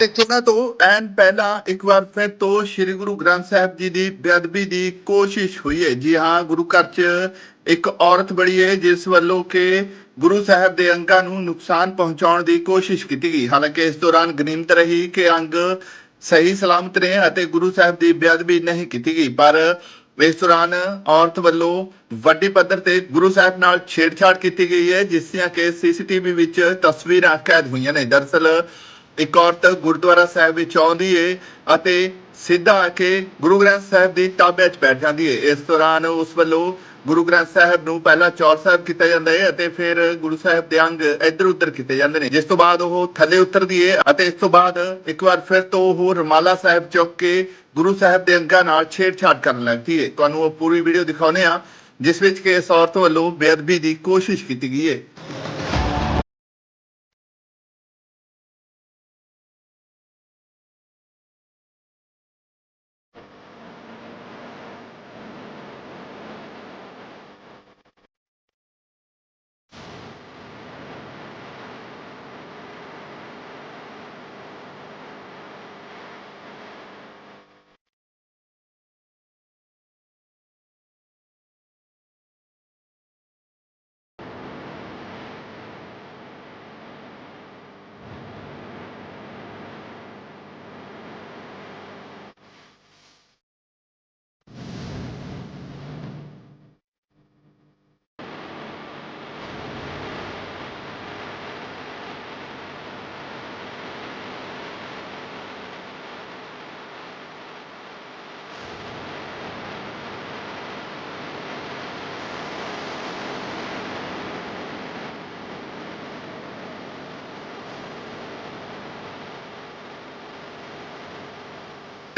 ਤੇ ਤੋਂ ਐਨ ਪਹਿਲਾਂ ਇੱਕ ਵਾਰ ਫਿਰ ਤੋਂ ਸ੍ਰੀ ਗੁਰੂ ਗ੍ਰੰਥ ਸਾਹਿਬ ਜੀ ਦੀ ਬੇਅਦਬੀ ਦੀ ਕੋਸ਼ਿਸ਼ ਹੋਈ ਹੈ। ਜੀ ਹਾਂ, ਗੁਰੂ ਘਰ 'ਚ ਇੱਕ ਔਰਤ ਬੜੀ ਹੈ, ਜਿਸ ਵੱਲੋਂ ਕਿ ਗੁਰੂ ਸਾਹਿਬ ਦੇ ਅੰਗਾਂ ਨੂੰ ਨੁਕਸਾਨ ਪਹੁੰਚਾਉਣ ਦੀ ਕੋਸ਼ਿਸ਼ ਕੀਤੀ ਗਈ। ਹਾਲਾਂਕਿ ਇਸ ਦੌਰਾਨ ਗਨੀਮਤ ਰਹੀ ਕਿ ਅੰਗ ਸਹੀ ਸਲਾਮਤ ਨੇ ਅਤੇ ਗੁਰੂ ਸਾਹਿਬ ਦੀ ਬੇਅਦਬੀ ਨਹੀਂ ਕੀਤੀ ਗਈ। ਪਰ ਇਸ ਦੌਰਾਨ ਔਰਤ ਵੱਲੋਂ ਵੱਡੀ ਪੱਧਰ ਤੇ ਗੁਰੂ ਸਾਹਿਬ ਨਾਲ ਛੇੜਛਾੜ ਕੀਤੀ ਗਈ ਹੈ, ਜਿਸ ਦੀਆਂ ਕਿ ਸੀਸੀਟੀਵੀ ਵਿੱਚ ਤਸਵੀਰਾਂ ਕੈਦ ਹੋਈਆਂ ਨੇ। ਦਰਸਲ ਇੱਕ ਔਰਤ ਗੁਰਦੁਆਰਾ ਸਾਹਿਬ ਵਿੱਚ ਆਉਂਦੀ ਏ ਅਤੇ ਸਿੱਧਾ ਆ ਕੇ ਗੁਰੂ ਗ੍ਰੰਥ ਸਾਹਿਬ ਦੀ ਤਾਬੇ 'ਚ ਬੈਠ ਜਾਂਦੀ ਏ। ਇਸ ਦੌਰਾਨ ਉਸ ਵੱਲੋਂ ਗੁਰੂ ਗ੍ਰੰਥ ਸਾਹਿਬ ਨੂੰ ਪਹਿਲਾਂ ਚੌਰ ਸਾਹਿਬ ਕੀਤਾ ਜਾਂਦਾ ਹੈ ਅਤੇ ਫਿਰ ਗੁਰੂ ਸਾਹਿਬ ਦੇ ਅੰਗ ਇੱਧਰ ਉੱਧਰ ਕੀਤੇ ਜਾਂਦੇ ਨੇ। ਜਿਸ ਤੋਂ ਬਾਅਦ ਉਹ ਥੱਲੇ ਉਤਰਦੀ ਏ ਅਤੇ ਇਸ ਤੋਂ ਬਾਅਦ ਇੱਕ ਵਾਰ ਫਿਰ ਤੋਂ ਉਹ ਰਮਾਲਾ ਸਾਹਿਬ ਚੁੱਕ ਕੇ ਗੁਰੂ ਸਾਹਿਬ ਦੇ ਅੰਗਾਂ ਨਾਲ ਛੇੜਛਾੜ ਕਰਨ ਲੱਗਦੀ ਏ। ਤੁਹਾਨੂੰ ਉਹ ਪੂਰੀ ਵੀਡੀਓ ਦਿਖਾਉਨੇ ਆ ਜਿਸ ਵਿੱਚ ਕਿ ਇਸ ਔਰਤ ਵੱਲੋਂ ਬੇਅਦਬੀ ਦੀ ਕੋਸ਼ਿਸ਼ ਕੀਤੀ ਗਈ ਏ।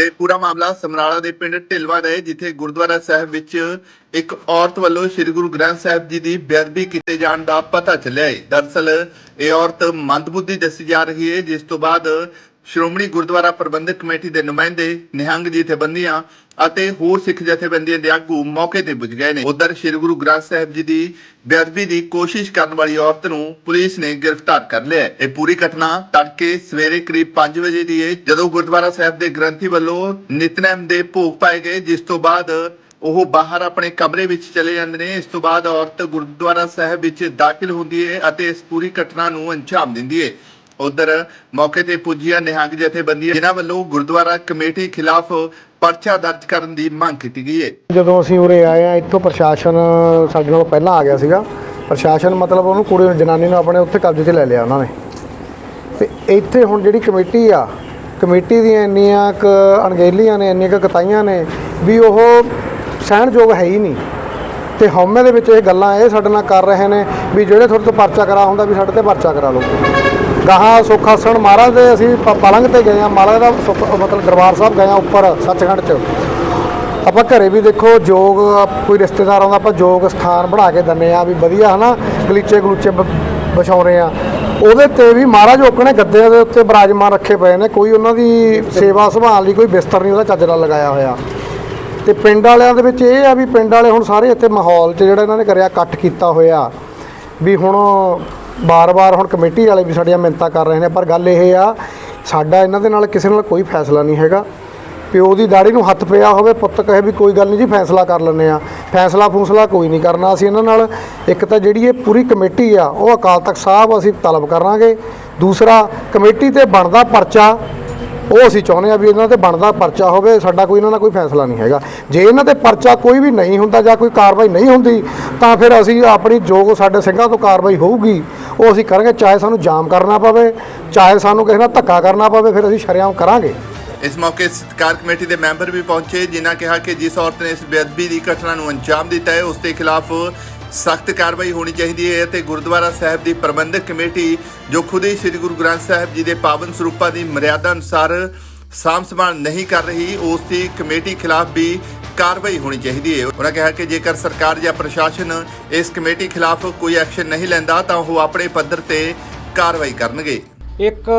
ਤੇ ਪੂਰਾ ਮਾਮਲਾ ਸਮਰਾਲਾ ਦੇ ਪਿੰਡ ਢਿਲਵਾ ਦਾ ਹੈ, ਜਿੱਥੇ ਗੁਰਦੁਆਰਾ ਸਾਹਿਬ ਵਿੱਚ ਇੱਕ ਔਰਤ ਵੱਲੋਂ ਸ੍ਰੀ ਗੁਰੂ ਗ੍ਰੰਥ ਸਾਹਿਬ ਜੀ ਦੀ ਬੇਅਦਬੀ ਕੀਤੇ ਜਾਣ ਦਾ ਪਤਾ ਚੱਲਿਆ ਹੈ। ਦਰਸਲ ਇਹ ਔਰਤ ਮੰਦਬੁੱਧੀ ਦੱਸੀ ਜਾ ਰਹੀ ਹੈ, ਜਿਸ ਤੋਂ ਬਾਅਦ ਸ਼੍ਰੋਮਣੀ ਗੁਰਦੁਆਰਾ ਪ੍ਰਬੰਧਕ ਕਮੇਟੀ ਦੇ ਨੁਮਾਇੰਦੇ ਨਿਹੰਗ ਜਥੇਬੰਦੀਆਂ ਅਤੇ ਹੋਰ ਸਿੱਖ ਜਥੇਬੰਦੀਆਂ ਦੇ ਆਗੂ ਮੌਕੇ ਤੇ ਪੁੱਜ ਗਏ ਨੇ। ਉਧਰ ਸ੍ਰੀ ਗੁਰੂ ਗ੍ਰੰਥ ਸਾਹਿਬ ਜੀ ਦੀ ਬੇਅਦਬੀ ਦੀ ਕੋਸ਼ਿਸ਼ ਕਰਨ ਵਾਲੀ ਔਰਤ ਨੂੰ ਪੁਲਿਸ ਨੇ ਗ੍ਰਿਫਤਾਰ ਕਰ ਲਿਆ ਇਹ ਪੂਰੀ ਘਟਨਾ ਤੜਕੇ ਸਵੇਰੇ ਕਰੀਬ 5 ਵਜੇ ਦੀ ਹੈ ਜਦੋਂ ਗੁਰਦੁਆਰਾ ਸਾਹਿਬ ਦੇ ਗ੍ਰੰਥੀ ਵੱਲੋਂ ਨਿਤਨੇਮ ਦੇ ਭੋਗ ਪਾਏ ਗਏ, ਜਿਸ ਤੋਂ ਬਾਅਦ ਉਹ ਬਾਹਰ ਆਪਣੇ ਕਮਰੇ ਵਿੱਚ ਚਲੇ ਜਾਂਦੇ ਨੇ। ਇਸ ਤੋਂ ਬਾਅਦ ਔਰਤ ਗੁਰਦੁਆਰਾ ਸਾਹਿਬ ਵਿੱਚ ਦਾਖਲ ਹੁੰਦੀ ਹੈ ਅਤੇ ਇਸ ਪੂਰੀ ਘਟਨਾ ਨੂੰ ਅੰਜਾਮ ਦਿੰਦੀ ਹੈ ਉਧਰ ਮੌਕੇ ਤੇ ਪੁੱਜੀਆਂ ਨਿਹੰਗ ਜਥੇਬੰਦੀਆਂ, ਜਿਨ੍ਹਾਂ ਵੱਲੋਂ ਗੁਰਦੁਆਰਾ ਕਮੇਟੀ ਖਿਲਾਫ ਪਰਚਾ ਦਰਜ ਕਰਨ ਦੀ ਮੰਗ ਕੀਤੀ ਗਈ ਹੈ। ਜਦੋਂ ਅਸੀਂ ਉਰੇ ਆਏ ਆ ਇੱਥੋਂ ਪ੍ਰਸ਼ਾਸਨ ਸਾਡੇ ਨਾਲ ਪਹਿਲਾਂ ਆ ਗਿਆ ਸੀਗਾ। ਪ੍ਰਸ਼ਾਸਨ ਮਤਲਬ ਉਹਨੂੰ ਕੁੜੀ ਨੂੰ, ਜਨਾਨੀ ਨੂੰ ਆਪਣੇ ਉੱਥੇ ਕਬਜ਼ੇ 'ਚ ਲੈ ਲਿਆ ਉਹਨਾਂ ਨੇ। ਤੇ ਇੱਥੇ ਹੁਣ ਜਿਹੜੀ ਕਮੇਟੀ ਆ, ਕਮੇਟੀ ਦੀਆਂ ਇੰਨੀਆਂ ਕ ਅਣਗਹਿਲੀਆਂ ਨੇ, ਇੰਨੀਆਂ ਕੁ ਕਤਾਈਆਂ ਨੇ ਵੀ ਉਹ ਸਹਿਣਯੋਗ ਹੈ ਹੀ ਨਹੀਂ। ਤੇ ਹਉਮੈ ਦੇ ਵਿੱਚ ਇਹ ਗੱਲਾਂ ਇਹ ਸਾਡੇ ਨਾਲ ਕਰ ਰਹੇ ਨੇ ਵੀ ਜਿਹੜੇ ਤੁਹਾਡੇ ਤੋਂ ਪਰਚਾ ਕਰਾ ਹੁੰਦਾ ਵੀ ਸਾਡੇ ਤੇ ਪਰਚਾ ਕਰਾ ਲਓ। ਗਾਹਾਂ ਸੁੱਖ ਆਸਣ ਮਹਾਰਾਜ ਦੇ ਅਸੀਂ ਪ- ਪਲੰਗ ਤੇ ਗਏ ਆ ਮਹਾਰਾਜ ਦਾ ਸੁੱਖ, ਮਤਲਬ ਦਰਬਾਰ ਸਾਹਿਬ ਗਏ ਆ ਉੱਪਰ, ਸੱਚਖੰਡ 'ਚ। ਆਪਾਂ ਘਰੇ ਵੀ ਦੇਖੋ ਜੋਗ, ਕੋਈ ਰਿਸ਼ਤੇਦਾਰ ਆਉਂਦਾ, ਆਪਾਂ ਜੋਗ ਸਥਾਨ ਬਣਾ ਕੇ ਦਿੰਨੇ ਆ ਵੀ ਵਧੀਆ ਹਨਾ, ਗਲੀਚੇ ਗਲੂਚੇ ਬ- ਵਿਛਾਉਣੇ ਆ ਉਹਦੇ ਤੇ ਵੀ ਮਹਾਰਾਜ ਓਕਣੇ ਗੱਦੇ ਦੇ ਉੱਤੇ ਬਰਾਜਮਾਨ ਰੱਖੇ ਪਏ ਨੇ, ਕੋਈ ਉਹਨਾਂ ਦੀ ਸੇਵਾ ਸੰਭਾਲ ਲਈ ਕੋਈ ਬਿਸਤਰ ਨਹੀਂ ਉਹਦਾ ਚੱਜ ਲਗਾਇਆ ਹੋਇਆ। ਤੇ ਪਿੰਡ ਵਾਲਿਆਂ ਦੇ ਵਿੱਚ ਇਹ ਆ ਵੀ ਪਿੰਡ ਵਾਲੇ ਹੁਣ ਸਾਰੇ ਇੱਥੇ ਮਾਹੌਲ 'ਚ ਜਿਹੜਾ ਇਹਨਾਂ ਨੇ ਕਰਿਆ ਇਕੱਠ ਕੀਤਾ ਹੋਇਆ। ਵੀ ਹੁਣ ਬਾਰ-ਬਾਰ ਹੁਣ ਕਮੇਟੀ ਵਾਲੇ ਵੀ ਸਾਡੀਆਂ ਮਿੰਤਾ ਕਰ ਰਹੇ ਨੇ, ਪਰ ਗੱਲ ਇਹ ਆ, ਸਾਡਾ ਇਹਨਾਂ ਦੇ ਨਾਲ ਕਿਸੇ ਨਾਲ ਕੋਈ ਫੈਸਲਾ ਨਹੀਂ ਹੈਗਾ। ਪਿਓ ਦੀ ਦਾੜੀ ਨੂੰ ਹੱਥ ਪਿਆ ਹੋਵੇ, ਪੁੱਤ ਕਹੇ ਵੀ ਕੋਈ ਗੱਲ ਨਹੀਂ ਜੀ, ਫੈਸਲਾ ਕਰ ਲੈਂਦੇ ਆ ਫੈਸਲਾ ਫੂਸਲਾ ਕੋਈ ਨਹੀਂ ਕਰਨਾ। ਅਸੀਂ ਇਹਨਾਂ ਨਾਲ ਇੱਕ ਤਾਂ ਜਿਹੜੀ ਇਹ ਪੂਰੀ ਕਮੇਟੀ ਆ, ਉਹ ਅਕਾਲ ਤਖਤ ਸਾਹਿਬ ਅਸੀਂ ਤਲਬ ਕਰਾਂਗੇ। ਦੂਸਰਾ, ਕਮੇਟੀ ਤੇ ਬਣਦਾ ਪਰਚਾ, ਉਹ ਅਸੀਂ ਚਾਹੁੰਦੇ ਆ ਵੀ ਇਹਨਾਂ ਤੇ ਬਣਦਾ ਪਰਚਾ ਹੋਵੇ, ਸਾਡਾ ਕੋਈ ਇਹਨਾਂ ਦਾ ਕੋਈ ਫੈਸਲਾ ਨਹੀਂ ਹੈਗਾ। ਜੇ ਇਹਨਾਂ ਤੇ ਪਰਚਾ ਕੋਈ ਵੀ ਨਹੀਂ ਹੁੰਦਾ ਜਾਂ ਕੋਈ ਕਾਰਵਾਈ ਨਹੀਂ ਹੁੰਦੀ, ਤਾਂ ਫਿਰ ਅਸੀਂ ਆਪਣੀ ਜੋ ਸਾਡੇ ਸਿੰਘਾਂ ਤੋਂ ਕਾਰਵਾਈ ਹੋਊਗੀ ਉਹ ਅਸੀਂ ਕਰਾਂਗੇ, ਚਾਹੇ ਸਾਨੂੰ ਜਾਮ ਕਰਨਾ ਪਵੇ, ਚਾਹੇ ਸਾਨੂੰ ਕਿਸੇ ਨਾਲ ਧੱਕਾ ਕਰਨਾ ਪਵੇ, ਫਿਰ ਅਸੀਂ ਸ਼ਰੇਆਮ ਕਰਾਂਗੇ। ਇਸ ਮੌਕੇ ਸਤਕਾਰ ਕਮੇਟੀ ਦੇ ਮੈਂਬਰ ਵੀ ਪਹੁੰਚੇ, ਜਿਨ੍ਹਾਂ ਕਿਹਾ ਕਿ ਜਿਸ ਔਰਤ ਨੇ ਇਸ ਬੇਅਦਬੀ ਦੀ ਘਟਨਾ ਨੂੰ ਅੰਜਾਮ ਦਿੱਤਾ ਹੈ, ਉਸ ਦੇ ਖਿਲਾਫ ਸਖਤ ਕਾਰਵਾਈ ਹੋਣੀ ਚਾਹੀਦੀ ਹੈ ਅਤੇ ਗੁਰਦੁਆਰਾ ਸਾਹਿਬ ਦੀ ਪ੍ਰਬੰਧਕ ਕਮੇਟੀ, ਜੋ ਖੁਦ ਹੀ ਸ੍ਰੀ ਗੁਰੂ ਗ੍ਰੰਥ ਸਾਹਿਬ ਜੀ ਦੇ ਪਾਵਨ ਸਰੂਪਾਂ ਦੀ ਮਰਿਆਦਾ ਅਨੁਸਾਰ ਸਾਂਭ ਸੰਭਾਲ ਨਹੀਂ ਕਰ ਰਹੀ, ਉਸ ਦੀ ਕਮੇਟੀ ਖਿਲਾਫ ਵੀ ਕਾਰਵਾਈ ਹੋਣੀ ਚਾਹੀਦੀ ਹੈ। ਉਹਨਾਂ ਕਿਹਾ ਕਿ ਜੇਕਰ ਸਰਕਾਰ ਜਾਂ ਪ੍ਰਸ਼ਾਸਨ ਇਸ ਕਮੇਟੀ ਖਿਲਾਫ ਕੋਈ ਐਕਸ਼ਨ ਨਹੀਂ ਲੈਂਦਾ, ਤਾਂ ਉਹ ਆਪਣੇ ਪੱਧਰ ਤੇ ਕਾਰਵਾਈ ਕਰਨਗੇ। ਇੱਕ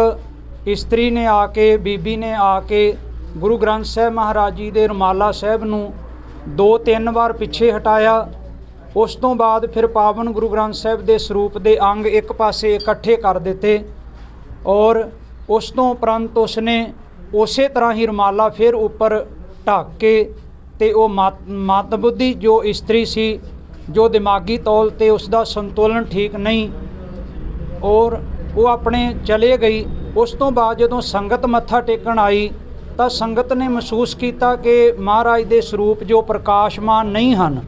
ਇਸਤਰੀ ਨੇ ਆ ਕੇ, ਬੀਬੀ ਨੇ ਆ ਕੇ ਗੁਰੂ ਗ੍ਰੰਥ ਸਾਹਿਬ ਮਹਾਰਾਜ ਜੀ ਦੇ ਰਮਾਲਾ ਸਾਹਿਬ ਨੂੰ ਦੋ ਤਿੰਨ ਵਾਰ ਪਿੱਛੇ ਹਟਾਇਆ। ਉਸ ਤੋਂ ਬਾਅਦ ਫਿਰ ਪਾਵਨ ਗੁਰੂ ਗ੍ਰੰਥ ਸਾਹਿਬ ਦੇ ਸਰੂਪ ਦੇ ਅੰਗ ਇੱਕ ਪਾਸੇ ਇਕੱਠੇ ਕਰ ਦਿੱਤੇ ਔਰ ਉਸ ਤੋਂ ਉਪਰੰਤ ਉਸਨੇ ਉਸੇ ਤਰ੍ਹਾਂ ਹੀ ਰੁਮਾਲਾ ਫਿਰ ਉੱਪਰ ਢੱਕ ਕੇ ਤੇ ਉਹ ਮਤ, ਮਤਬੁੱਧੀ ਜੋ ਇਸਤਰੀ ਸੀ, ਜੋ ਦਿਮਾਗੀ ਤੌਲ ਤੇ ਉਸ ਦਾ ਸੰਤੁਲਨ ਠੀਕ ਨਹੀਂ, ਔਰ ਉਹ ਆਪਣੇ ਚਲੇ ਗਈ। ਉਸ ਤੋਂ ਬਾਅਦ ਜਦੋਂ ਸੰਗਤ ਮੱਥਾ ਟੇਕਣ ਆਈ, ਤਾਂ ਸੰਗਤ ਨੇ ਮਹਿਸੂਸ ਕੀਤਾ ਕਿ ਮਹਾਰਾਜ ਦੇ ਸਰੂਪ ਜੋ ਪ੍ਰਕਾਸ਼ਮਾਨ ਨਹੀਂ ਹਨ,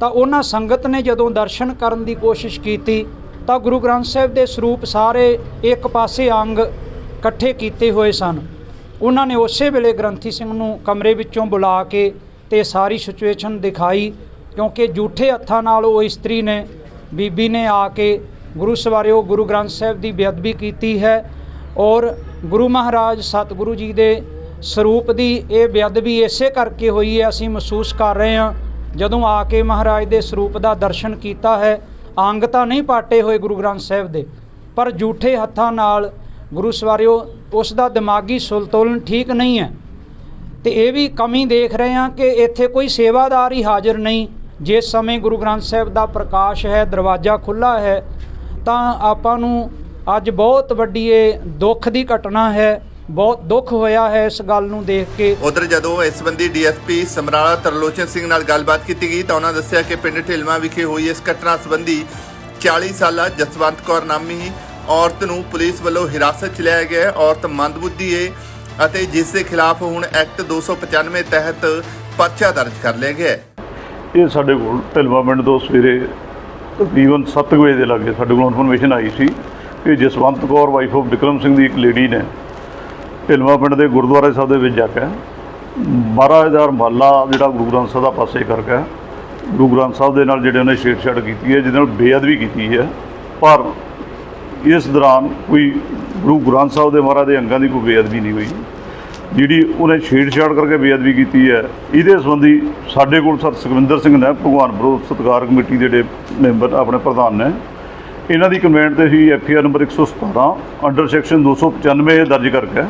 ਤਾਂ ਉਹਨਾਂ ਸੰਗਤ ਨੇ ਜਦੋਂ ਦਰਸ਼ਨ ਕਰਨ ਦੀ ਕੋਸ਼ਿਸ਼ ਕੀਤੀ, ਤਾਂ ਗੁਰੂ ਗ੍ਰੰਥ ਸਾਹਿਬ ਦੇ ਸਰੂਪ ਸਾਰੇ ਇੱਕ ਪਾਸੇ ਅੰਗ ਇਕੱਠੇ ਕੀਤੇ ਹੋਏ ਸਨ। ਉਹਨਾਂ ਨੇ ਉਸੇ ਵੇਲੇ ਗ੍ਰੰਥੀ ਸਿੰਘ ਨੂੰ ਕਮਰੇ ਵਿੱਚੋਂ ਬੁਲਾ ਕੇ ਤੇ ਸਾਰੀ ਸਿਚੁਏਸ਼ਨ ਦਿਖਾਈ, ਕਿਉਂਕਿ ਝੂਠੇ ਹੱਥਾਂ ਨਾਲ ਉਹ ਇਸਤਰੀ ਨੇ, ਬੀਬੀ ਨੇ ਆ ਕੇ ਗੁਰੂ ਸਵਾਰੇ ਉਹ ਗੁਰੂ ਗ੍ਰੰਥ ਸਾਹਿਬ ਦੀ ਬੇਅਦਬੀ ਕੀਤੀ ਹੈ ਔਰ ਗੁਰੂ ਮਹਾਰਾਜ ਸਤਿਗੁਰੂ ਜੀ ਦੇ ਸਰੂਪ ਦੀ ਇਹ ਬੇਅਦਬੀ ਇਸੇ ਕਰਕੇ ਹੋਈ ਹੈ, ਅਸੀਂ ਮਹਿਸੂਸ ਕਰ ਰਹੇ ਹਾਂ, ਜਦੋਂ ਆ ਕੇ ਮਹਾਰਾਜ ਦੇ ਸਰੂਪ ਦਾ ਦਰਸ਼ਨ ਕੀਤਾ ਹੈ, ਅੰਗ ਤਾਂ ਨਹੀਂ ਪਾਟੇ ਹੋਏ ਗੁਰੂ ਗ੍ਰੰਥ ਸਾਹਿਬ ਦੇ, ਪਰ ਝੂਠੇ ਹੱਥਾਂ ਨਾਲ ਗੁਰੂ ਸਵਾਰਿਓ ਉਸ ਦਾ ਦਿਮਾਗੀ ਸੰਤੁਲਨ ਠੀਕ ਨਹੀਂ ਹੈ। ਤੇ ਇਹ ਵੀ ਕਮੀ ਦੇਖ ਰਹੇ ਹਾਂ ਕਿ ਇੱਥੇ ਕੋਈ ਸੇਵਾਦਾਰ ਹੀ ਹਾਜ਼ਰ ਨਹੀਂ। ਜਿਸ ਸਮੇਂ ਗੁਰੂ ਗ੍ਰੰਥ ਸਾਹਿਬ ਦਾ ਪ੍ਰਕਾਸ਼ ਹੈ, ਦਰਵਾਜ਼ਾ ਖੁੱਲਾ ਹੈ, ਤਾਂ ਆਪਾਂ ਨੂੰ ਅੱਜ ਬਹੁਤ ਵੱਡੀ ਇਹ ਦੁੱਖ ਦੀ ਘਟਨਾ ਹੈ, ਬਹੁਤ ਦੁੱਖ ਹੋਇਆ ਹੈ ਇਸ ਗੱਲ ਨੂੰ ਦੇਖ ਕੇ। ਉਧਰ ਜਦੋਂ ਇਸ ਸੰਬੰਧੀ ਡੀਐਸਪੀ ਸਮਰਾਲਾ ਤਰਲੋਚਨ ਸਿੰਘ ਨਾਲ ਗੱਲਬਾਤ ਕੀਤੀ ਗਈ, ਤਾਂ ਉਹਨਾਂ ਦੱਸਿਆ ਕਿ ਪਿੰਡ ਢਿਲਮਾ ਵਿਖੇ ਹੋਈ ਇਸ ਘਟਨਾ ਸੰਬੰਧੀ 40 ਸਾਲਾ ਜਸਵੰਤ ਕੌਰ ਨਾਮੀ ਔਰਤ ਨੂੰ ਪੁਲਿਸ ਵੱਲੋਂ ਹਿਰਾਸਤ 'ਚ ਲਿਆ ਗਿਆ ਹੈ। ਔਰਤ ਮੰਦਬੁੱਧੀ ਏ ਅਤੇ ਜਿਸ ਦੇ ਖਿਲਾਫ ਹੁਣ ਐਕਟ 295 ਤਹਿਤ ਪਰਚਾ ਦਰਜ ਕਰ ਲਿਆ ਗਿਆ ਇਹ ਸਾਡੇ ਕੋਲ ਢਿਲਵਾ ਪਿੰਡ ਤੋਂ ਸਵੇਰੇ ਤਕਰੀਬਨ 7 ਵਜੇ ਦੇ ਲਾਗੇ ਸਾਡੇ ਕੋਲ ਇਨਫੋਰਮੇਸ਼ਨ ਆਈ ਸੀ ਕਿ ਜਸਵੰਤ ਕੌਰ ਵਾਈਫ ਆਫ ਵਿਕਰਮ ਸਿੰਘ ਦੀ ਇੱਕ ਲੇਡੀ ਨੇ ਢਿਲਵਾ ਪਿੰਡ ਦੇ ਗੁਰਦੁਆਰੇ ਸਾਹਿਬ ਦੇ ਵਿੱਚ ਜਾ ਕੇ 12000 ਮਹੱਲਾ ਜਿਹੜਾ ਗੁਰੂ ਗ੍ਰੰਥ ਸਾਹਿਬ ਦਾ ਪਾਸੇ ਕਰਕੇ ਗੁਰੂ ਗ੍ਰੰਥ ਸਾਹਿਬ ਦੇ ਨਾਲ ਜਿਹੜੇ ਉਹਨੇ ਛੇੜਛਾੜ ਕੀਤੀ ਹੈ, ਜਿਹਦੇ ਨਾਲ ਬੇਅਦਬੀ ਕੀਤੀ ਹੈ। ਪਰ ਇਸ ਦੌਰਾਨ ਕੋਈ ਗੁਰੂ ਗ੍ਰੰਥ ਸਾਹਿਬ ਦੇ ਮਹਾਰਾਜ ਦੇ ਅੰਗਾਂ ਦੀ ਕੋਈ ਬੇਅਦਬੀ ਨਹੀਂ ਹੋਈ। ਜਿਹੜੀ ਉਹਨੇ ਛੇੜਛਾੜ ਕਰਕੇ ਬੇਅਦਬੀ ਕੀਤੀ ਹੈ, ਇਹਦੇ ਸੰਬੰਧੀ ਸਾਡੇ ਕੋਲ ਸਰ ਸੁਖਵਿੰਦਰ ਸਿੰਘ ਨੇ ਭਗਵਾਨ ਵਿਰੋਧ ਸਤਿਕਾਰ ਕਮੇਟੀ ਦੇ ਜਿਹੜੇ ਮੈਂਬਰ ਆਪਣੇ ਪ੍ਰਧਾਨ ਨੇ। ਇਹਨਾਂ ਦੀ ਕੰਪਲੇਂਟ ਤੇ ਹੀ F R number 117 under section 295 ਦਰਜ ਕਰਕੇ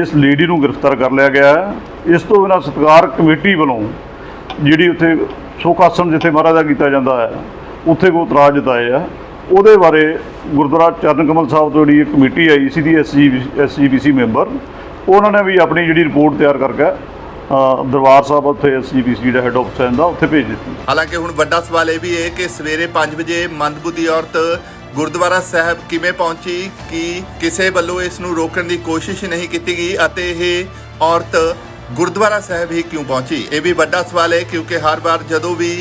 ਇਸ ਲੇਡੀ ਨੂੰ ਗ੍ਰਿਫਤਾਰ ਕਰ ਲਿਆ ਗਿਆ ਹੈ। ਇਸ ਤੋਂ ਬਿਨਾਂ ਸਤਿਕਾਰ ਕਮੇਟੀ ਵੱਲੋਂ ਜਿਹੜੀ ਉੱਥੇ ਸੁੱਖ ਆਸਣ ਜਿੱਥੇ ਮਹਾਰਾਜ ਦਾ ਕੀਤਾ ਜਾਂਦਾ ਹੈ, ਉੱਥੇ ਕੋ ਇਤਰਾਜ਼ ਜਤਾਏ ਆ। ਉਹਦੇ ਬਾਰੇ ਗੁਰਦੁਆਰਾ ਚਰਨ ਕਮਲ ਸਾਹਿਬ ਤੋਂ ਜਿਹੜੀ ਇੱਕ ਕਮੇਟੀ ਆਈ ਸੀ ਦੀ ਐਸਜੀਬੀਸੀ ਮੈਂਬਰ ਉਹਨਾਂ ਨੇ ਵੀ ਆਪਣੀ ਜਿਹੜੀ ਰਿਪੋਰਟ ਤਿਆਰ ਕਰਕੇ ਦਰਬਾਰ ਸਾਹਿਬ ਉੱਥੇ ਐਸਜੀਬੀਸੀ ਦਾ ਹੈੱਡ ਆਫਿਸ ਦਾ ਉੱਥੇ ਭੇਜ ਦਿੱਤੀ। ਹਾਲਾਂਕਿ ਹੁਣ ਵੱਡਾ ਸਵਾਲ ਇਹ ਵੀ ਹੈ ਕਿ ਸਵੇਰੇ 5 ਵਜੇ ਮੰਦਬੁੱਧੀ ਔਰਤ ਗੁਰਦੁਆਰਾ ਸਾਹਿਬ ਕਿਵੇਂ ਪਹੁੰਚੀ, ਕਿ ਕਿਸੇ ਵੱਲੋਂ ਇਸ ਨੂੰ ਰੋਕਣ ਦੀ ਕੋਸ਼ਿਸ਼ ਨਹੀਂ ਕੀਤੀ ਗਈ ਅਤੇ ਇਹ ਔਰਤ ਗੁਰਦੁਆਰਾ ਸਾਹਿਬ ਹੀ ਕਿਉਂ ਪਹੁੰਚੀ? ਇਹ ਵੀ ਵੱਡਾ ਸਵਾਲ ਹੈ, ਕਿਉਂਕਿ ਹਰ ਵਾਰ ਜਦੋਂ ਵੀ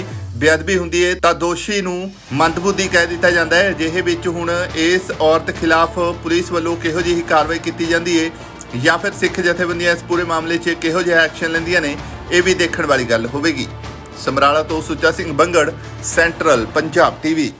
ਬੇਅਦਬੀ ਹੁੰਦੀ ਹੈ ਤਾਂ ਦੋਸ਼ੀ ਨੂੰ ਮੰਦਬੁੱਧੀ ਕਹਿ ਦਿੱਤਾ ਜਾਂਦਾ ਹੈ ਅਜਿਹੇ ਵਿੱਚ ਹੁਣ ਇਸ ਔਰਤ ਖਿਲਾਫ ਪੁਲਿਸ ਵੱਲੋਂ ਕਿਹੋ ਜਿਹੀ ਕਾਰਵਾਈ ਕੀਤੀ ਜਾਂਦੀ ਹੈ ਜਾਂ ਫਿਰ ਸਿੱਖ ਜਥੇਬੰਦੀਆਂ ਇਸ ਪੂਰੇ ਮਾਮਲੇ 'ਚ ਕਿਹੋ ਜਿਹਾ ਐਕਸ਼ਨ ਲੈਂਦੀਆਂ ਨੇ, ਇਹ ਵੀ ਦੇਖਣ ਵਾਲੀ ਗੱਲ ਹੋਵੇਗੀ। ਸਮਰਾਲਾ ਤੋਂ ਸੁੱਚਾ ਸਿੰਘ ਬੰਗੜ, ਸੈਂਟਰਲ ਪੰਜਾਬ ਟੀਵੀ।